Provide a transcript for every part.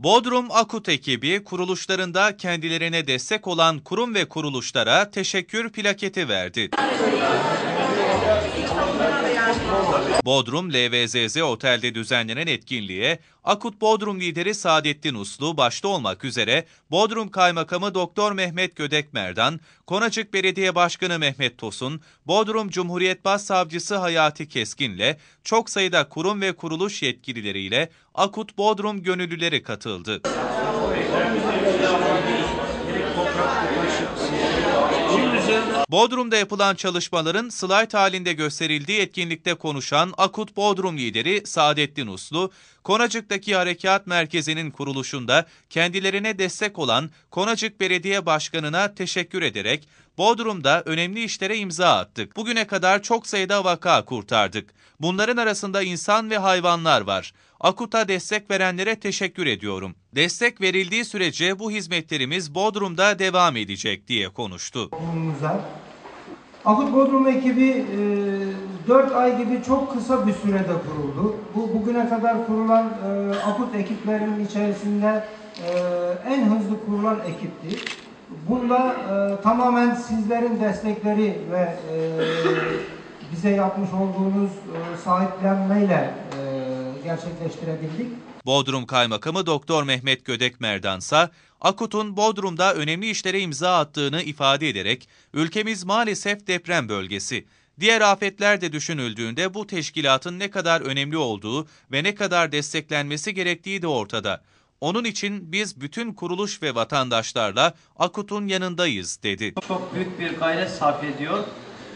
Bodrum Akut ekibi kuruluşlarında kendilerine destek olan kurum ve kuruluşlara teşekkür plaketi verdi. Bodrum LVZZ Otel'de düzenlenen etkinliğe Akut Bodrum lideri Saadettin Uslu başta olmak üzere Bodrum Kaymakamı Doktor Mehmet Gödekmerdan, Konacık Belediye Başkanı Mehmet Tosun, Bodrum Cumhuriyet Başsavcısı Hayati Keskin'le çok sayıda kurum ve kuruluş yetkilileriyle Akut Bodrum gönüllüleri katıldı. Bodrum'da yapılan çalışmaların slayt halinde gösterildiği etkinlikte konuşan Akut Bodrum lideri Saadettin Uslu, Konacık'taki Harekat Merkezi'nin kuruluşunda kendilerine destek olan Konacık Belediye Başkanı'na teşekkür ederek Bodrum'da önemli işlere imza attık. Bugüne kadar çok sayıda vaka kurtardık. Bunların arasında insan ve hayvanlar var. Akut'a destek verenlere teşekkür ediyorum. Destek verildiği sürece bu hizmetlerimiz Bodrum'da devam edecek diye konuştu. Akut Bodrum ekibi e, 4 ay gibi çok kısa bir sürede kuruldu. Bu bugüne kadar kurulan e, Akut ekiplerinin içerisinde e, en hızlı kurulan ekipti. Bunda e, tamamen sizlerin destekleri ve e, bize yapmış olduğunuz e, sahiplenmeyle e, gerçekleştirebildik. Bodrum Kaymakamı Doktor Mehmet Gödek Merdansa, Akut'un Bodrum'da önemli işlere imza attığını ifade ederek, ülkemiz maalesef deprem bölgesi. Diğer afetler de düşünüldüğünde bu teşkilatın ne kadar önemli olduğu ve ne kadar desteklenmesi gerektiği de ortada. Onun için biz bütün kuruluş ve vatandaşlarla Akut'un yanındayız dedi. Çok büyük bir gayret sarf ediyor.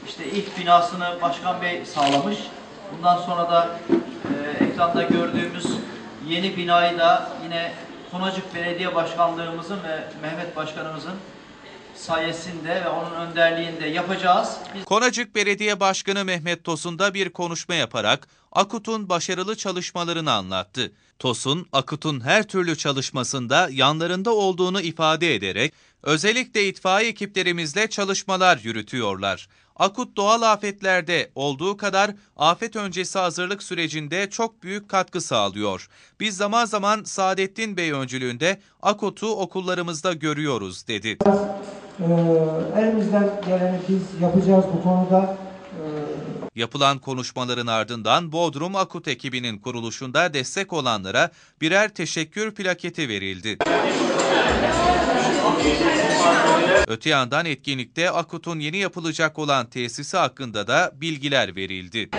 İşte ilk binasını Başkan Bey sağlamış. Bundan sonra da e, ekranda gördüğümüz yeni binayı da yine Konacık Belediye Başkanlığımızın ve Mehmet Başkanımızın sayesinde ve onun önderliğinde yapacağız. Biz Konacık Belediye Başkanı Mehmet Tosun da bir konuşma yaparak Akut'un başarılı çalışmalarını anlattı. Tosun, Akut'un her türlü çalışmasında yanlarında olduğunu ifade ederek, özellikle itfaiye ekiplerimizle çalışmalar yürütüyorlar. Akut doğal afetlerde olduğu kadar afet öncesi hazırlık sürecinde çok büyük katkı sağlıyor. Biz zaman zaman Saadettin Bey öncülüğünde Akut'u okullarımızda görüyoruz dedi. E, elimizden geleni biz yapacağız bu konuda. Ee, Yapılan konuşmaların ardından Bodrum Akut ekibinin kuruluşunda destek olanlara birer teşekkür plaketi verildi. Öte yandan etkinlikte Akut'un yeni yapılacak olan tesisi hakkında da bilgiler verildi.